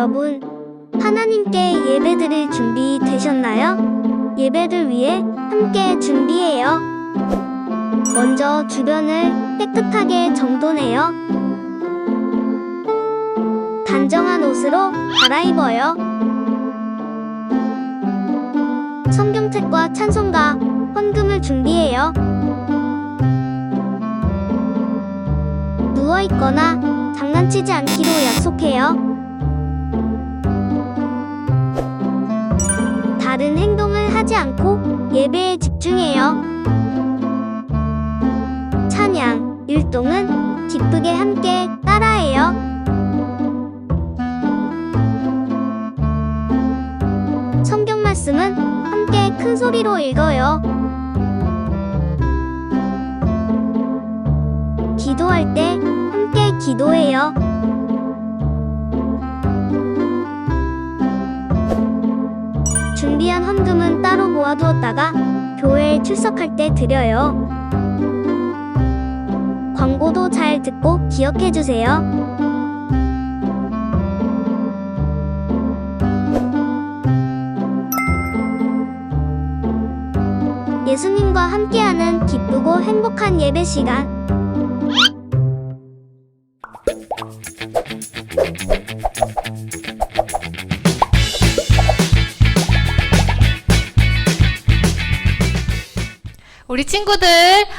여러분, 하나님께 예배드릴 준비 되셨나요? 예배를 위해 함께 준비해요. 먼저 주변을 깨끗하게 정돈해요. 단정한 옷으로 갈아입어요. 성경책과 찬송가, 헌금을 준비해요. 누워있거나 장난치지 않기로 약속해요. 다른 행동을 하지 않고 예배에 집중해요. 찬양, 율동은 기쁘게 함께 따라해요. 성경 말씀은 함께 큰 소리로 읽어요. 기도할 때 함께 기도해요. 준비한 헌금은 따로 모아두었다가 교회에 출석할 때 드려요. 광고도 잘 듣고 기억해 주세요. 예수님과 함께하는 기쁘고 행복한 예배 시간. 친구들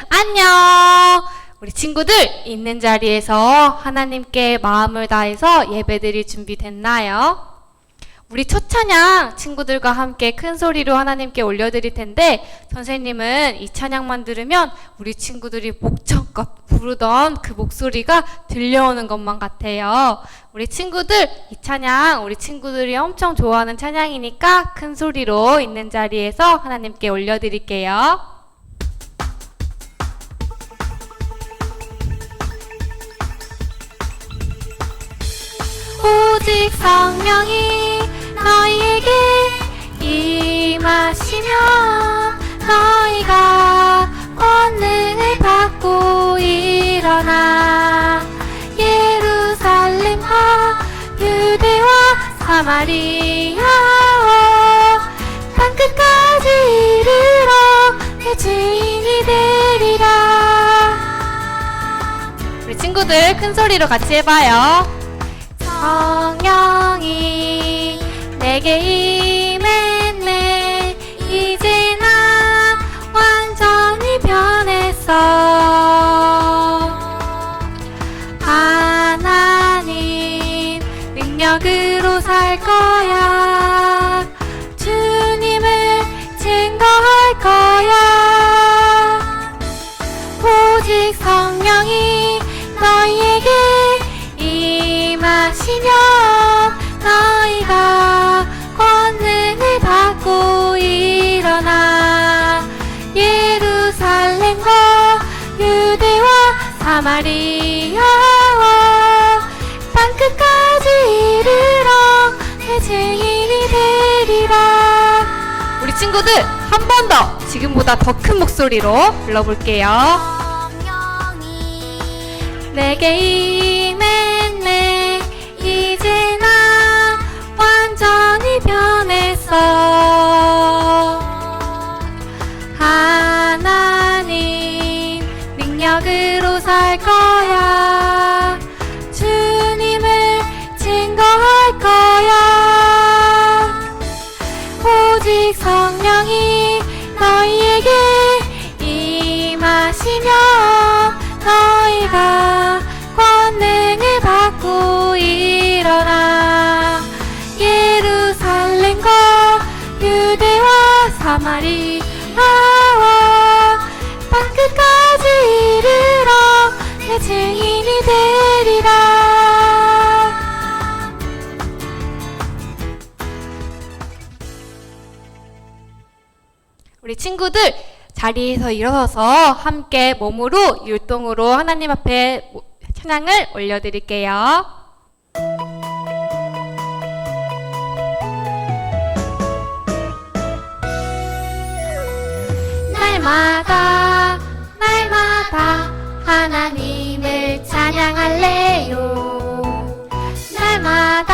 안녕. 우리 친구들 있는 자리에서 하나님께 마음을 다해서 예배드릴 준비 됐나요? 우리 첫 찬양 친구들과 함께 큰 소리로 하나님께 올려드릴 텐데 선생님은 이 찬양만 들으면 우리 친구들이 목청껏 부르던 그 목소리가 들려오는 것만 같아요. 우리 친구들 이 찬양 우리 친구들이 엄청 좋아하는 찬양이니까 큰 소리로 있는 자리에서 하나님께 올려드릴게요. 오직 성령이 너희에게 임하시며 너희가 권능을 받고 일어나 예루살렘과 유대와 사마리아와 땅끝까지 이르러 내 주인이 되리라 우리 친구들 큰 소리로 같이 해봐요. 성령이 내게 임했네. 이제 나 완전히 변했어 하나님 능력으로 살거 지금보다 더 큰 목소리로 불러볼게요. 내게 우리 친구들 자리에서 일어서서 함께 몸으로 율동으로 하나님 앞에 찬양을 올려드릴게요. 날마다 날마다 하나님을 찬양할래요. 날마다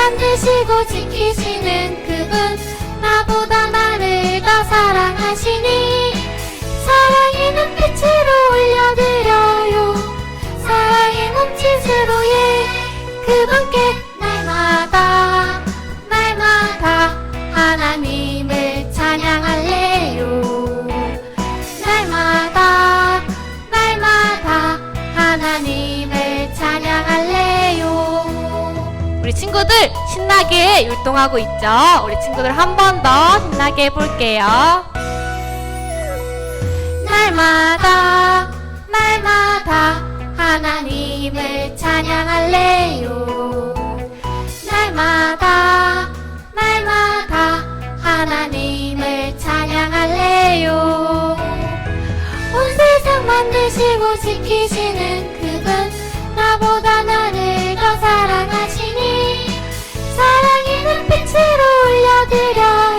만드시고 지키시는 그분 나보다 나를 더 사랑하시니 사랑의 눈빛으로 올려드려 친구들 신나게 율동하고 있죠? 우리 친구들 한 번 더 신나게 해볼게요. 날마다 날마다 하나님을 찬양할래요. 날마다 날마다 하나님을 찬양할래요. 온 세상 만드시고 지키시는 그분 나보다 나를 더 사랑하시 눈빛으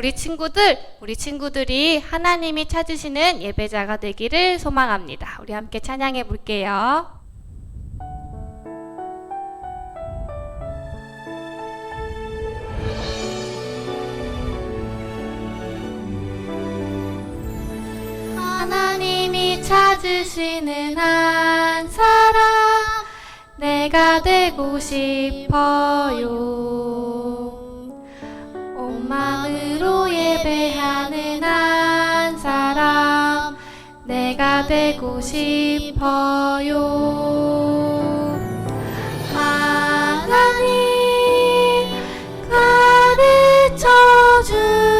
우리 친구들, 우리 친구들이 하나님이 찾으시는 예배자가 되기를 소망합니다. 우리 함께 찬양해 볼게요. 하나님이 찾으시는 한 사람 내가 되고 싶어요. 온 마음으로 예배하는 한 사람 내가 되고 싶어요. 하나님 가르쳐 주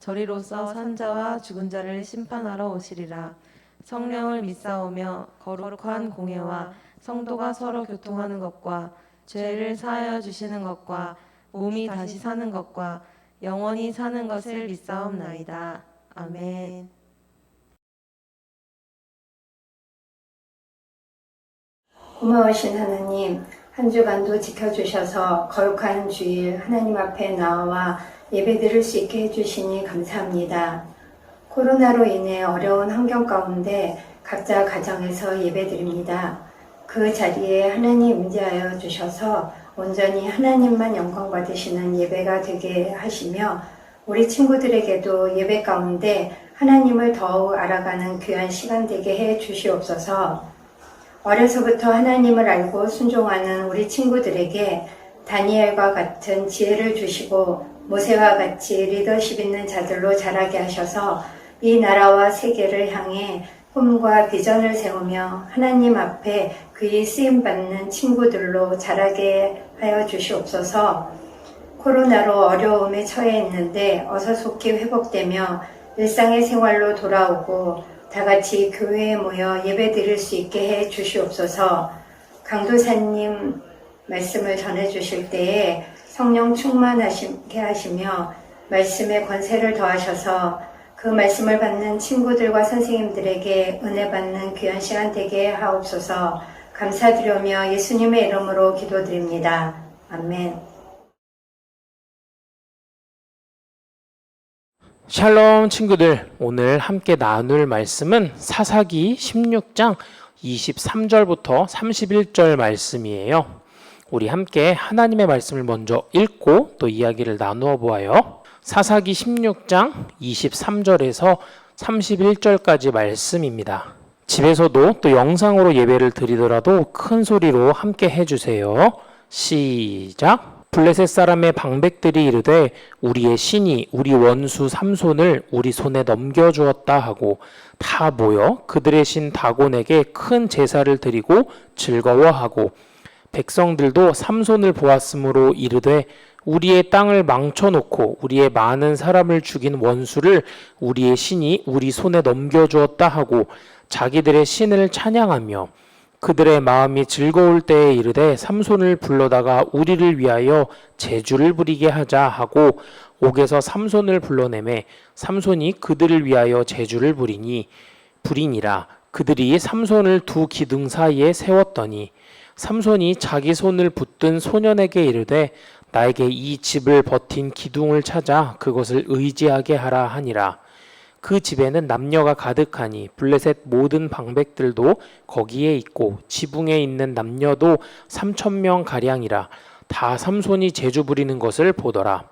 저리로서 산자와 죽은 자를 심판하러 오시리라. 성령을 믿사오며 거룩한 공예와 성도가 서로 교통하는 것과 죄를 사하여 주시는 것과 몸이 다시 사는 것과 영원히 사는 것을 믿사옵나이다. 아멘. 고마우신 하나님, 한 주간도 지켜주셔서 거룩한 주일 하나님 앞에 나와 예배 드릴 수 있게 해주시니 감사합니다. 코로나로 인해 어려운 환경 가운데 각자 가정에서 예배 드립니다. 그 자리에 하나님 임재하여 주셔서 온전히 하나님만 영광 받으시는 예배가 되게 하시며 우리 친구들에게도 예배 가운데 하나님을 더욱 알아가는 귀한 시간 되게 해 주시옵소서. 어려서부터 하나님을 알고 순종하는 우리 친구들에게 다니엘과 같은 지혜를 주시고 모세와 같이 리더십 있는 자들로 자라게 하셔서 이 나라와 세계를 향해 꿈과 비전을 세우며 하나님 앞에 그의 쓰임 받는 친구들로 자라게 하여 주시옵소서. 코로나로 어려움에 처해 있는데 어서 속히 회복되며 일상의 생활로 돌아오고 다 같이 교회에 모여 예배 드릴 수 있게 해 주시옵소서. 강도사님 말씀을 전해 주실 때에 성령 충만하게 하시며 말씀에 권세를 더하셔서 그 말씀을 받는 친구들과 선생님들에게 은혜 받는 귀한 시간 되게 하옵소서. 감사드리며 예수님의 이름으로 기도드립니다. 아멘. 샬롬 친구들, 오늘 함께 나눌 말씀은 사사기 16장 23절부터 31절 말씀이에요. 우리 함께 하나님의 말씀을 먼저 읽고 또 이야기를 나누어 보아요. 사사기 16장 23절에서 31절까지 말씀입니다. 집에서도 또 영상으로 예배를 드리더라도 큰 소리로 함께 해주세요. 시작. 블레셋 사람의 방백들이 이르되 우리의 신이 우리 원수 삼손을 우리 손에 넘겨주었다 하고 다 모여 그들의 신 다곤에게 큰 제사를 드리고 즐거워하고 백성들도 삼손을 보았으므로 이르되 우리의 땅을 망쳐놓고 우리의 많은 사람을 죽인 원수를 우리의 신이 우리 손에 넘겨주었다 하고 자기들의 신을 찬양하며 그들의 마음이 즐거울 때에 이르되 삼손을 불러다가 우리를 위하여 제주를 부리게 하자 하고 옥에서 삼손을 불러내매 삼손이 그들을 위하여 제주를 부리니 부리니라. 그들이 삼손을 두 기둥 사이에 세웠더니 삼손이 자기 손을 붙든 소년에게 이르되 나에게 이 집을 버틴 기둥을 찾아 그것을 의지하게 하라 하니라. 그 집에는 남녀가 가득하니 블레셋 모든 방백들도 거기에 있고 지붕에 있는 남녀도 삼천 명 가량이라. 다 삼손이 제주 부리는 것을 보더라.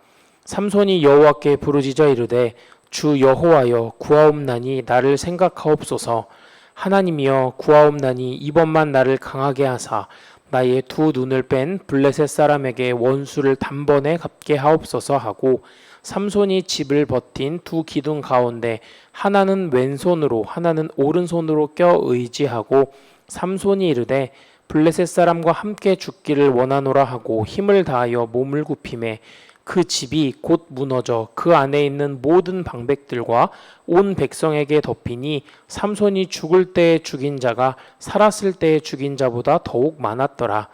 삼손이 여호와께 부르짖어 이르되 주 여호와여 구하옵나니 나를 생각하옵소서 하나님이여 구하옵나니 이번만 나를 강하게 하사 나의 두 눈을 뺀 블레셋 사람에게 원수를 단번에 갚게 하옵소서 하고 삼손이 집을 버틴 두 기둥 가운데 하나는 왼손으로 하나는 오른손으로 껴 의지하고 삼손이 이르되 블레셋 사람과 함께 죽기를 원하노라 하고 힘을 다하여 몸을 굽힘에 그 집이 곧 무너져 그 안에 있는 모든 방백들과 온 백성에게 덮이니 삼손이 죽을 때에 죽인 자가 살았을 때에 죽인 자보다 더욱 많았더라.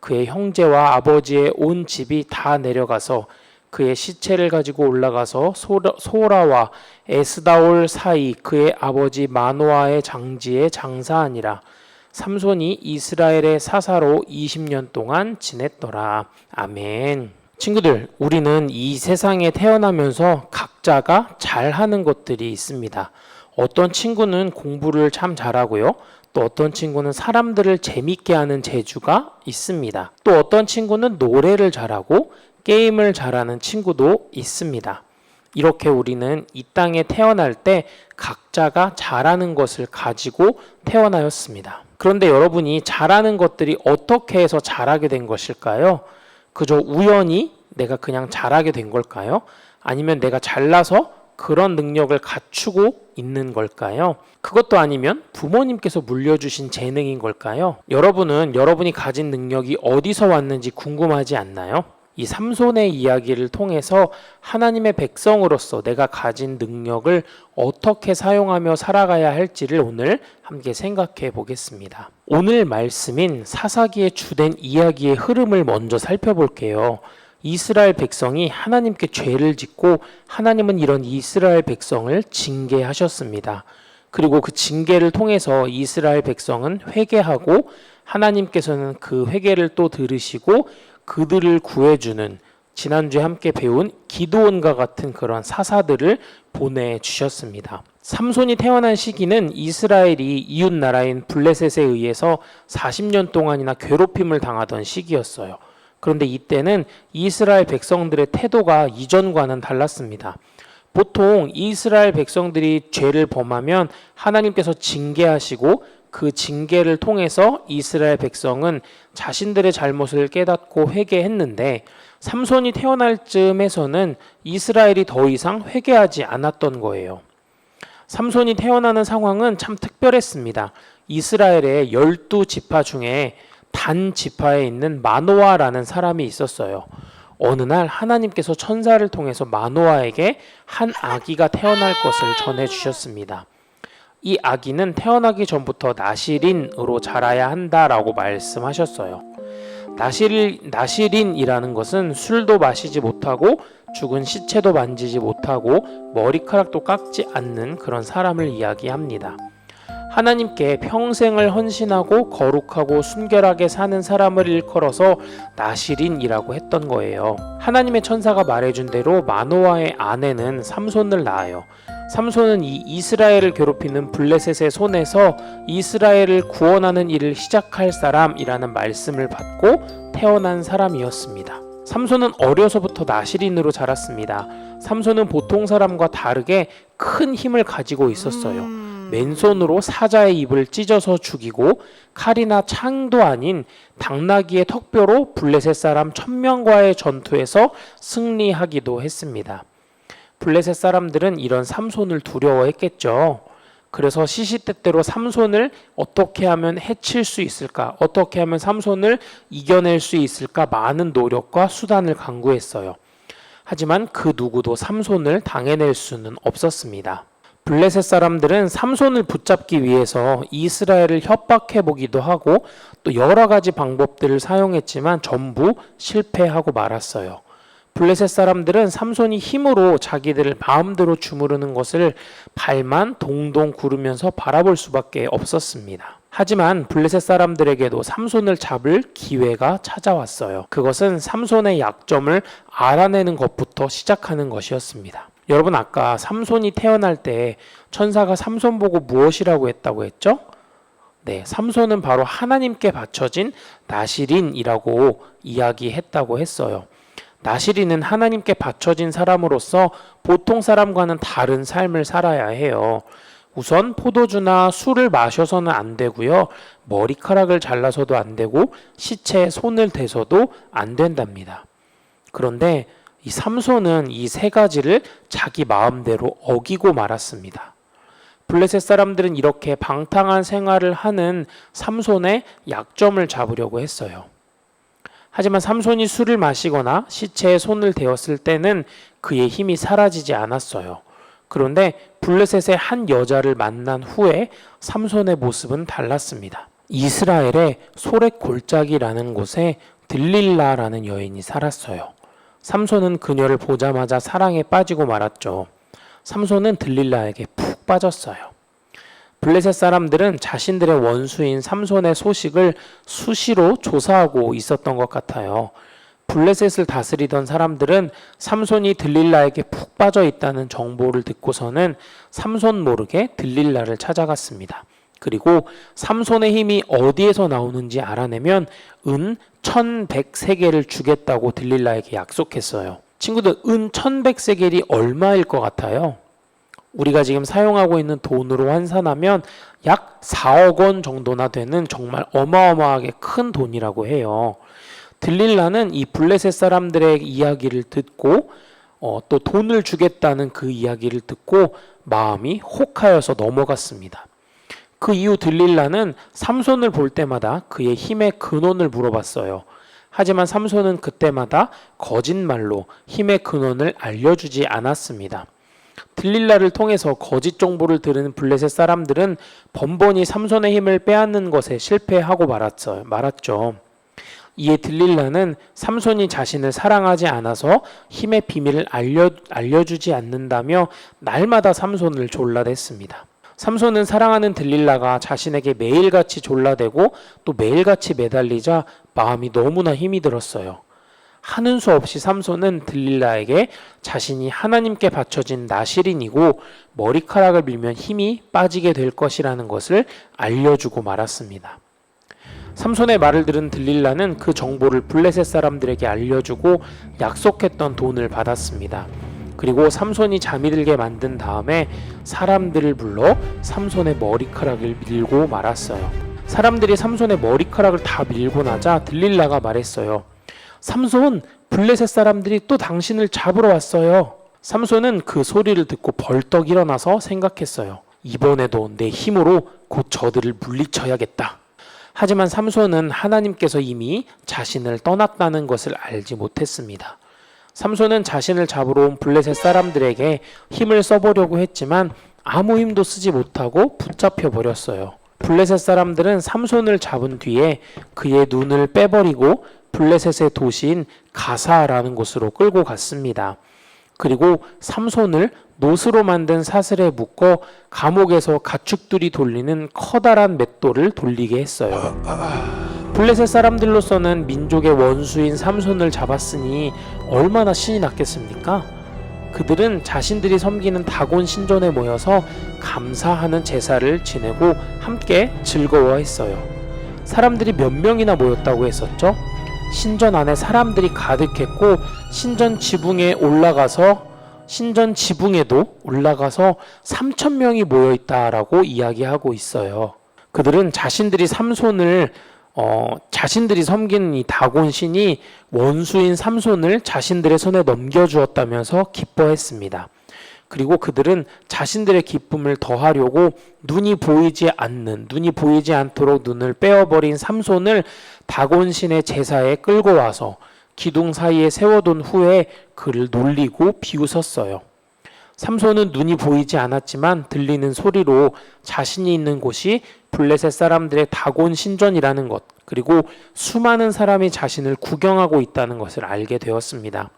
그의 형제와 아버지의 온 집이 다 내려가서 그의 시체를 가지고 올라가서 소라, 소라와 에스다올 사이 그의 아버지 마노아의 장지에 장사하니라. 삼손이 이스라엘의 사사로 20년 동안 지냈더라. 아멘. 친구들, 우리는 이 세상에 태어나면서 각자가 잘하는 것들이 있습니다. 어떤 친구는 공부를 참 잘하고요. 또 어떤 친구는 사람들을 재밌게 하는 재주가 있습니다. 또 어떤 친구는 노래를 잘하고 게임을 잘하는 친구도 있습니다. 이렇게 우리는 이 땅에 태어날 때 각자가 잘하는 것을 가지고 태어나였습니다. 그런데 여러분이 잘하는 것들이 어떻게 해서 잘하게 된 것일까요? 그저 우연히 내가 그냥 잘하게 된 걸까요? 아니면 내가 잘나서 그런 능력을 갖추고 있는 걸까요? 그것도 아니면 부모님께서 물려주신 재능인 걸까요? 여러분은 여러분이 가진 능력이 어디서 왔는지 궁금하지 않나요? 이 삼손의 이야기를 통해서 하나님의 백성으로서 내가 가진 능력을 어떻게 사용하며 살아가야 할지를 오늘 함께 생각해 보겠습니다. 오늘 말씀인 사사기의 주된 이야기의 흐름을 먼저 살펴볼게요. 이스라엘 백성이 하나님께 죄를 짓고 하나님은 이런 이스라엘 백성을 징계하셨습니다. 그리고 그 징계를 통해서 이스라엘 백성은 회개하고 하나님께서는 그 회개를 또 들으시고 그들을 구해주는 지난주에 함께 배운 기도원과 같은 그런 사사들을 보내주셨습니다. 삼손이 태어난 시기는 이스라엘이 이웃 나라인 블레셋에 의해서 40년 동안이나 괴롭힘을 당하던 시기였어요. 그런데 이때는 이스라엘 백성들의 태도가 이전과는 달랐습니다. 보통 이스라엘 백성들이 죄를 범하면 하나님께서 징계하시고 그 징계를 통해서 이스라엘 백성은 자신들의 잘못을 깨닫고 회개했는데 삼손이 태어날 즈음에서는 이스라엘이 더 이상 회개하지 않았던 거예요. 삼손이 태어나는 상황은 참 특별했습니다. 이스라엘의 열두 지파 중에 단 지파에 있는 마노아라는 사람이 있었어요. 어느 날 하나님께서 천사를 통해서 마노아에게 한 아기가 태어날 것을 전해 주셨습니다. 이 아기는 태어나기 전부터 나시린으로 자라야 한다라고 말씀하셨어요. 나실, 나시린이라는 것은 술도 마시지 못하고 죽은 시체도 만지지 못하고 머리카락도 깎지 않는 그런 사람을 이야기합니다. 하나님께 평생을 헌신하고 거룩하고 순결하게 사는 사람을 일컬어서 나시린이라고 했던 거예요. 하나님의 천사가 말해준 대로 마노아의 아내는 삼손을 낳아요. 삼손은 이 이스라엘을 괴롭히는 블레셋의 손에서 이스라엘을 구원하는 일을 시작할 사람이라는 말씀을 받고 태어난 사람이었습니다. 삼손은 어려서부터 나시린으로 자랐습니다. 삼손은 보통 사람과 다르게 큰 힘을 가지고 있었어요. 맨손으로 사자의 입을 찢어서 죽이고 칼이나 창도 아닌 당나귀의 턱뼈로 블레셋 사람 천명과의 전투에서 승리하기도 했습니다. 블레셋 사람들은 이런 삼손을 두려워했겠죠. 그래서 시시때때로 삼손을 어떻게 하면 해칠 수 있을까? 어떻게 하면 삼손을 이겨낼 수 있을까? 많은 노력과 수단을 강구했어요. 하지만 그 누구도 삼손을 당해낼 수는 없었습니다. 블레셋 사람들은 삼손을 붙잡기 위해서 이스라엘을 협박해 보기도 하고 또 여러 가지 방법들을 사용했지만 전부 실패하고 말았어요. 블레셋 사람들은 삼손이 힘으로 자기들을 마음대로 주무르는 것을 발만 동동 구르면서 바라볼 수밖에 없었습니다. 하지만 블레셋 사람들에게도 삼손을 잡을 기회가 찾아왔어요. 그것은 삼손의 약점을 알아내는 것부터 시작하는 것이었습니다. 여러분 아까 삼손이 태어날 때 천사가 삼손 보고 무엇이라고 했다고 했죠? 네, 삼손은 바로 하나님께 바쳐진 나시린이라고 이야기했다고 했어요. 나시린은 하나님께 바쳐진 사람으로서 보통 사람과는 다른 삶을 살아야 해요. 우선 포도주나 술을 마셔서는 안 되고요. 머리카락을 잘라서도 안 되고 시체에 손을 대서도 안 된답니다. 그런데 이 삼손은 이 세 가지를 자기 마음대로 어기고 말았습니다. 블레셋 사람들은 이렇게 방탕한 생활을 하는 삼손의 약점을 잡으려고 했어요. 하지만 삼손이 술을 마시거나 시체에 손을 대었을 때는 그의 힘이 사라지지 않았어요. 그런데 블레셋의 한 여자를 만난 후에 삼손의 모습은 달랐습니다. 이스라엘의 소렉 골짜기라는 곳에 들릴라라는 여인이 살았어요. 삼손은 그녀를 보자마자 사랑에 빠지고 말았죠. 삼손은 들릴라에게 푹 빠졌어요. 블레셋 사람들은 자신들의 원수인 삼손의 소식을 수시로 조사하고 있었던 것 같아요. 블레셋을 다스리던 사람들은 삼손이 들릴라에게 푹 빠져 있다는 정보를 듣고서는 삼손 모르게 들릴라를 찾아갔습니다. 그리고 삼손의 힘이 어디에서 나오는지 알아내면 은 1100세겔을 주겠다고 들릴라에게 약속했어요. 친구들, 은 1100세겔이 얼마일 것 같아요? 우리가 지금 사용하고 있는 돈으로 환산하면 약 4억 원 정도나 되는 정말 어마어마하게 큰 돈이라고 해요. 들릴라는 이 블레셋 사람들의 이야기를 듣고 어, 또 돈을 주겠다는 그 이야기를 듣고 마음이 혹하여서 넘어갔습니다. 그 이후 들릴라는 삼손을 볼 때마다 그의 힘의 근원을 물어봤어요. 하지만 삼손은 그때마다 거짓말로 힘의 근원을 알려주지 않았습니다. 들릴라를 통해서 거짓 정보를 들은 블레셋 사람들은 번번이 삼손의 힘을 빼앗는 것에 실패하고 말았죠. 말았죠. 이에 들릴라는 삼손이 자신을 사랑하지 않아서 힘의 비밀을 알려, 알려주지 않는다며 날마다 삼손을 졸라댔습니다. 삼손은 사랑하는 들릴라가 자신에게 매일같이 졸라대고 또 매일같이 매달리자 마음이 너무나 힘이 들었어요. 하는 수 없이 삼손은 들릴라에게 자신이 하나님께 바쳐진 나시린이고 머리카락을 밀면 힘이 빠지게 될 것이라는 것을 알려주고 말았습니다. 삼손의 말을 들은 들릴라는 그 정보를 블레셋 사람들에게 알려주고 약속했던 돈을 받았습니다. 그리고 삼손이 잠이 들게 만든 다음에 사람들을 불러 삼손의 머리카락을 밀고 말았어요. 사람들이 삼손의 머리카락을 다 밀고 나자 들릴라가 말했어요. 삼손, 블레셋 사람들이 또 당신을 잡으러 왔어요. 삼손은 그 소리를 듣고 벌떡 일어나서 생각했어요. 이번에도 내 힘으로 곧 저들을 물리쳐야겠다. 하지만 삼손은 하나님께서 이미 자신을 떠났다는 것을 알지 못했습니다. 삼손은 자신을 잡으러 온 블레셋 사람들에게 힘을 써보려고 했지만 아무 힘도 쓰지 못하고 붙잡혀 버렸어요. 블레셋 사람들은 삼손을 잡은 뒤에 그의 눈을 빼버리고 블레셋의 도시인 가사라는 곳으로 끌고 갔습니다. 그리고 삼손을 노스로 만든 사슬에 묶어 감옥에서 가축들이 돌리는 커다란 맷돌을 돌리게 했어요. 블레셋 사람들로서는 민족의 원수인 삼손을 잡았으니 얼마나 신이 났겠습니까? 그들은 자신들이 섬기는 다곤 신전에 모여서 감사하는 제사를 지내고 함께 즐거워했어요. 사람들이 몇 명이나 모였다고 했었죠? 신전 안에 사람들이 가득했고 신전 지붕에 올라가서 신전 지붕에도 올라가서 3천 명이 모여 있다라고 이야기하고 있어요. 그들은 자신들이 삼손을 어, 자신들이 섬기는 이 다곤 신이 원수인 삼손을 자신들의 손에 넘겨주었다면서 기뻐했습니다. 그리고 그들은 자신들의 기쁨을 더하려고 눈이 보이지 않는, 눈이 보이지 않도록 눈을 빼어버린 삼손을 다곤신의 제사에 끌고 와서 기둥 사이에 세워둔 후에 그를 놀리고 비웃었어요. 삼손은 눈이 보이지 않았지만 들리는 소리로 자신이 있는 곳이 블레셋 사람들의 다곤 신전이라는 것, 그리고 수많은 사람이 자신을 구경하고 있다는 것을 알게 되었습니다.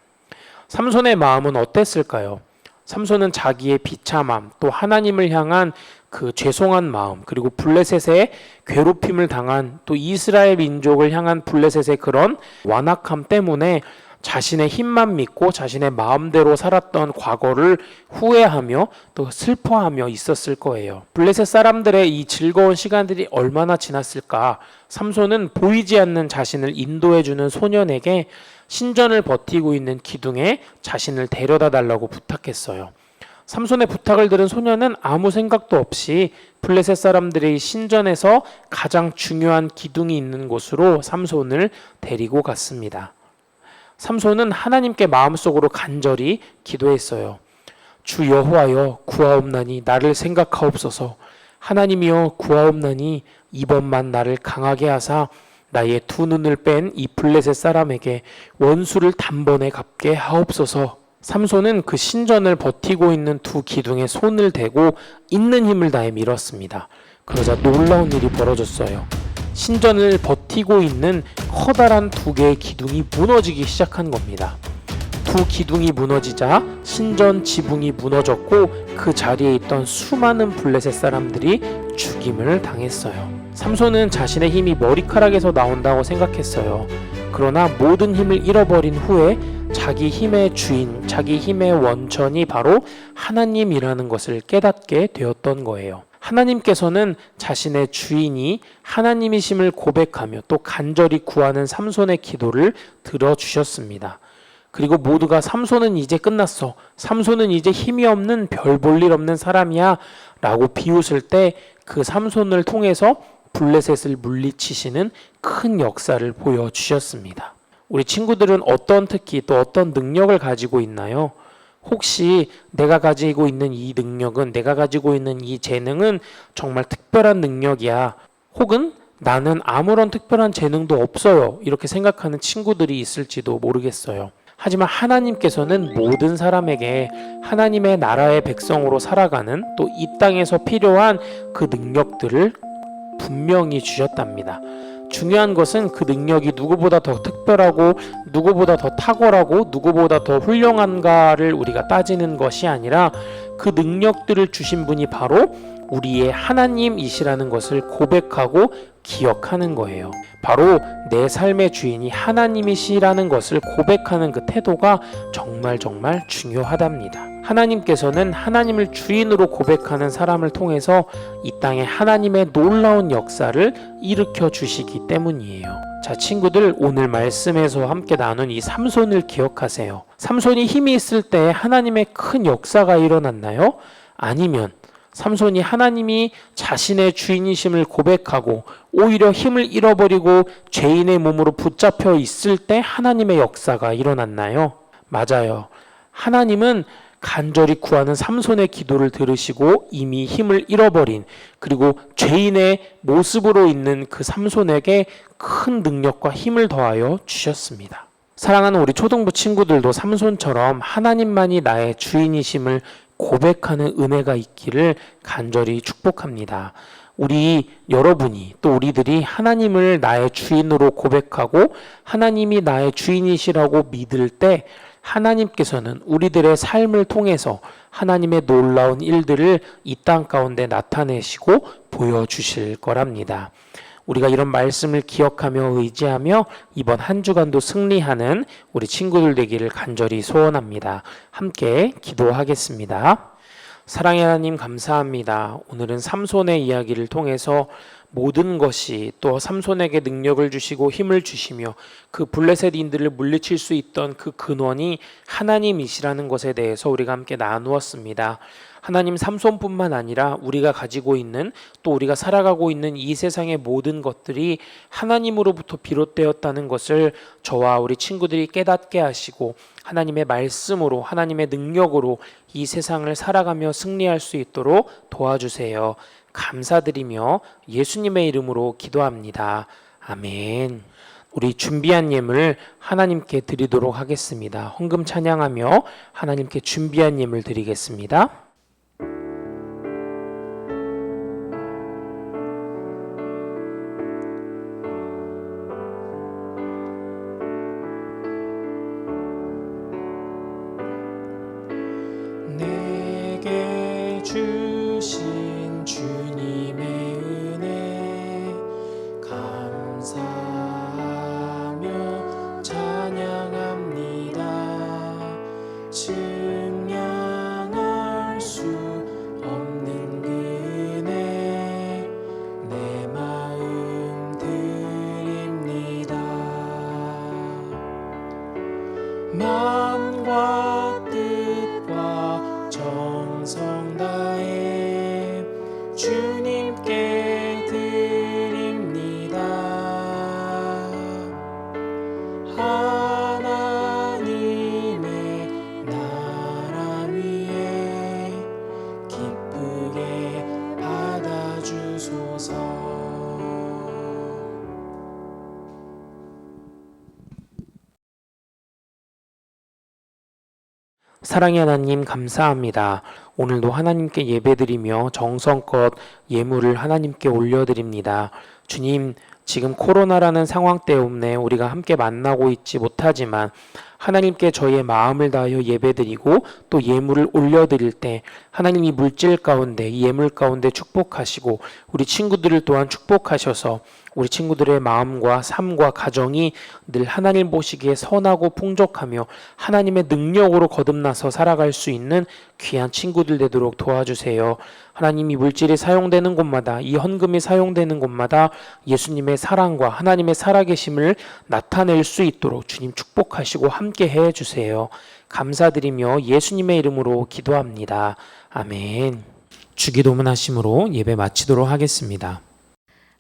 삼손의 마음은 어땠을까요? 삼손은 자기의 비참함, 또 하나님을 향한 그 죄송한 마음, 그리고 블레셋의 괴롭힘을 당한 또 이스라엘 민족을 향한 블레셋의 그런 완악함 때문에 자신의 힘만 믿고 자신의 마음대로 살았던 과거를 후회하며 또 슬퍼하며 있었을 거예요. 블레셋 사람들의 이 즐거운 시간들이 얼마나 지났을까? 삼손은 보이지 않는 자신을 인도해 주는 소년에게 신전을 버티고 있는 기둥에 자신을 데려다 달라고 부탁했어요. 삼손의 부탁을 들은 소년은 아무 생각도 없이 블레셋 사람들의 신전에서 가장 중요한 기둥이 있는 곳으로 삼손을 데리고 갔습니다. 삼손은 하나님께 마음속으로 간절히 기도했어요. 주 여호와여 구하옵나니 나를 생각하옵소서. 하나님이여 구하옵나니 이번만 나를 강하게 하사 나의 두 눈을 뺀 이 블레셋 사람에게 원수를 단번에 갚게 하옵소서. 삼손은 그 신전을 버티고 있는 두 기둥에 손을 대고 있는 힘을 다해 밀었습니다. 그러자 놀라운 일이 벌어졌어요. 신전을 버티고 있는 커다란 두 개의 기둥이 무너지기 시작한 겁니다. 두 기둥이 무너지자 신전 지붕이 무너졌고 그 자리에 있던 수많은 블레셋 사람들이 죽임을 당했어요. 삼손은 자신의 힘이 머리카락에서 나온다고 생각했어요. 그러나 모든 힘을 잃어버린 후에 자기 힘의 주인, 자기 힘의 원천이 바로 하나님이라는 것을 깨닫게 되었던 거예요. 하나님께서는 자신의 주인이 하나님이심을 고백하며 또 간절히 구하는 삼손의 기도를 들어주셨습니다. 그리고 모두가 삼손은 이제 끝났어. 삼손은 이제 힘이 없는 별 볼 일 없는 사람이야. 라고 비웃을 때 그 삼손을 통해서 블레셋을 물리치시는 큰 역사를 보여주셨습니다. 우리 친구들은 어떤 특기 또 어떤 능력을 가지고 있나요? 혹시 내가 가지고 있는 이 능력은 내가 가지고 있는 이 재능은 정말 특별한 능력이야. 혹은 나는 아무런 특별한 재능도 없어요. 이렇게 생각하는 친구들이 있을지도 모르겠어요. 하지만 하나님께서는 모든 사람에게 하나님의 나라의 백성으로 살아가는 또 이 땅에서 필요한 그 능력들을 분명히 주셨답니다. 중요한 것은 그 능력이 누구보다 더 특별하고 누구보다 더 탁월하고 누구보다 더 훌륭한가를 우리가 따지는 것이 아니라 그 능력들을 주신 분이 바로 우리의 하나님이시라는 것을 고백하고 기억하는 거예요. 바로 내 삶의 주인이 하나님이시라는 것을 고백하는 그 태도가 정말 정말 중요하답니다. 하나님께서는 하나님을 주인으로 고백하는 사람을 통해서 이 땅에 하나님의 놀라운 역사를 일으켜 주시기 때문이에요. 자, 친구들 오늘 말씀에서 함께 나눈 이 삼손을 기억하세요. 삼손이 힘이 있을 때 하나님의 큰 역사가 일어났나요? 아니면 삼손이 하나님이 자신의 주인이심을 고백하고 오히려 힘을 잃어버리고 죄인의 몸으로 붙잡혀 있을 때 하나님의 역사가 일어났나요? 맞아요. 하나님은 간절히 구하는 삼손의 기도를 들으시고 이미 힘을 잃어버린 그리고 죄인의 모습으로 있는 그 삼손에게 큰 능력과 힘을 더하여 주셨습니다. 사랑하는 우리 초등부 친구들도 삼손처럼 하나님만이 나의 주인이심을 고백하는 은혜가 있기를 간절히 축복합니다. 우리 여러분이 또 우리들이 하나님을 나의 주인으로 고백하고 하나님이 나의 주인이시라고 믿을 때 하나님께서는 우리들의 삶을 통해서 하나님의 놀라운 일들을 이 땅 가운데 나타내시고 보여주실 거랍니다. 우리가 이런 말씀을 기억하며 의지하며 이번 한 주간도 승리하는 우리 친구들 되기를 간절히 소원합니다. 함께 기도하겠습니다. 사랑의 하나님 감사합니다. 오늘은 삼손의 이야기를 통해서 모든 것이 또 삼손에게 능력을 주시고 힘을 주시며 그 블레셋인들을 물리칠 수 있던 그 근원이 하나님이시라는 것에 대해서 우리가 함께 나누었습니다. 하나님 삼손뿐만 아니라 우리가 가지고 있는 또 우리가 살아가고 있는 이 세상의 모든 것들이 하나님으로부터 비롯되었다는 것을 저와 우리 친구들이 깨닫게 하시고 하나님의 말씀으로 하나님의 능력으로 이 세상을 살아가며 승리할 수 있도록 도와주세요. 감사드리며 예수님의 이름으로 기도합니다. 아멘. 우리 준비한 예물 하나님께 드리도록 하겠습니다. 헌금 찬양하며 하나님께 준비한 예물 드리겠습니다. 사랑의 하나님 감사합니다. 오늘도 하나님께 예배드리며 정성껏 예물을 하나님께 올려드립니다. 주님, 지금 코로나라는 상황 때문에 우리가 함께 만나고 있지 못하지만 하나님께 저희의 마음을 다하여 예배드리고 또 예물을 올려드릴 때 하나님이 물질 가운데 이 예물 가운데 축복하시고 우리 친구들을 또한 축복하셔서 우리 친구들의 마음과 삶과 가정이 늘 하나님 보시기에 선하고 풍족하며 하나님의 능력으로 거듭나서 살아갈 수 있는 귀한 친구들 되도록 도와주세요. 하나님 이 물질이 사용되는 곳마다 이 헌금이 사용되는 곳마다 예수님의 사랑과 하나님의 살아계심을 나타낼 수 있도록 주님 축복하시고 함께 해 주세요. 감사드리며 예수님의 이름으로 기도합니다. 아멘. 주기도문 하심으로 예배 마치도록 하겠습니다.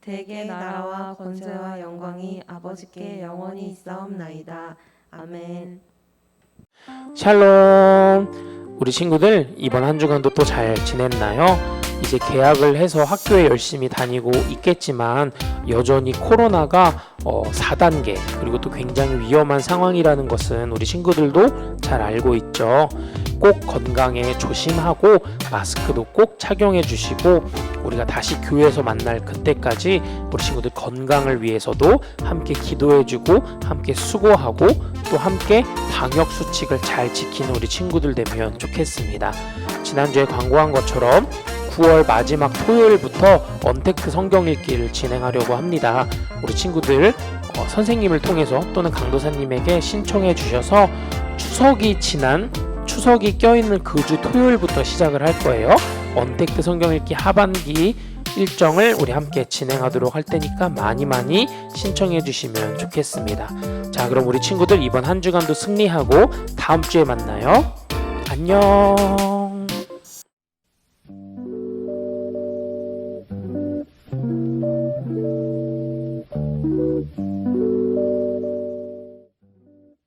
대개 나라와 권세와 영광이 아버지께 영원히 있사옵나이다. 아멘. 샬롬. 우리 친구들 이번 한 주간도 또 잘 지냈나요? 이제 개학을 해서 학교에 열심히 다니고 있겠지만 여전히 코로나가 어, 4단계 그리고 또 굉장히 위험한 상황이라는 것은 우리 친구들도 잘 알고 있죠. 꼭 건강에 조심하고 마스크도 꼭 착용해 주시고 우리가 다시 교회에서 만날 그때까지 우리 친구들 건강을 위해서도 함께 기도해 주고 함께 수고하고 또 함께 방역 수칙을 잘 지키는 우리 친구들 되면 좋겠습니다. 지난주에 광고한 것처럼 9월 마지막 토요일부터 언택트 성경 읽기를 진행하려고 합니다. 우리 친구들 어, 선생님을 통해서 또는 강도사님에게 신청해 주셔서 추석이 지난 추석이 껴있는 그 주 토요일부터 시작을 할 거예요. 언택트 성경 읽기 하반기 일정을 우리 함께 진행하도록 할 테니까 많이 많이 신청해 주시면 좋겠습니다. 자, 그럼 우리 친구들 이번 한 주간도 승리하고 다음 주에 만나요. 안녕.